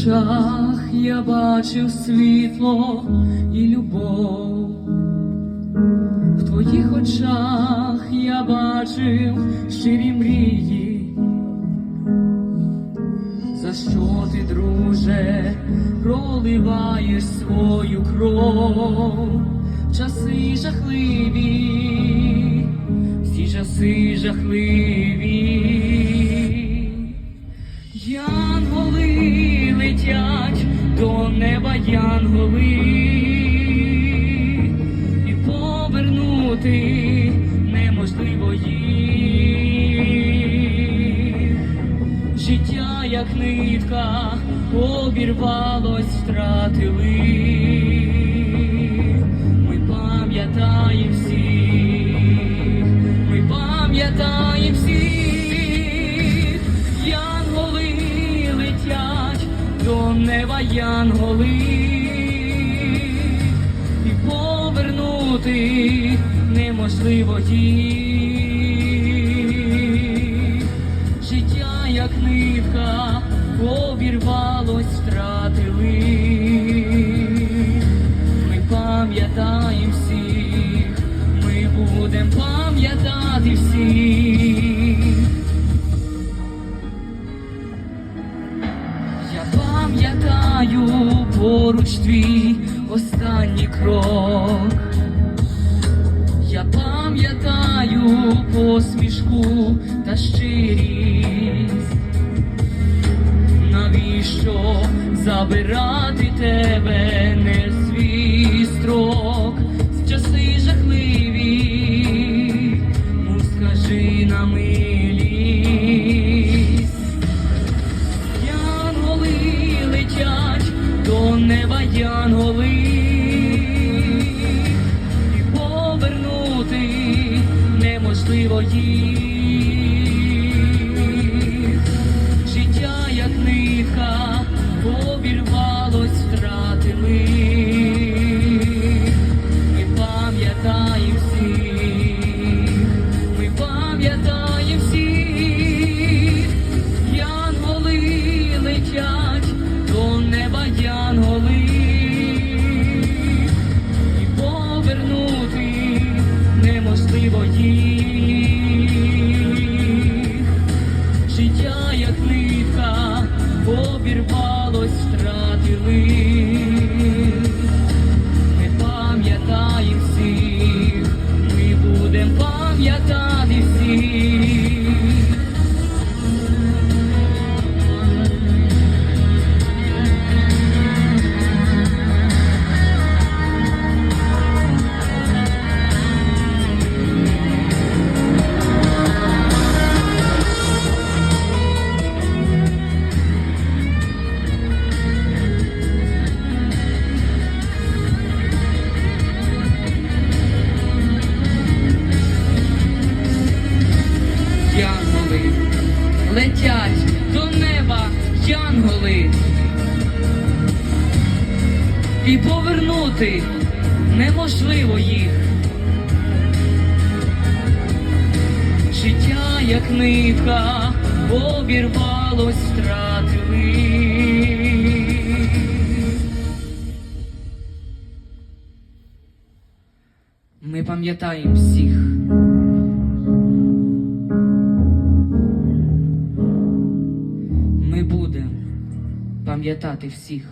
очах я бачив світло і любов. В твоїх очах я бачив щирі мрії. За що ти, друже, проливаєш свою кров? Часи жахливі, всі часи жахливі. Як нитка, обірвалось, втратили. Ми пам'ятаємо всіх, ми пам'ятаємо всіх, янголи летять до неба янголи, і повернути неможливо їх. Твій останній крок. Я пам'ятаю посмішку та щирість. Навіщо забирати тебе неможливо їх. Життя, як нитка, обірвалось, втратили. Янголи. І повернути неможливо їх. Життя, як нитка, обірвалось, втратили. Ми пам'ятаємо всіх. Пам'ятати всіх.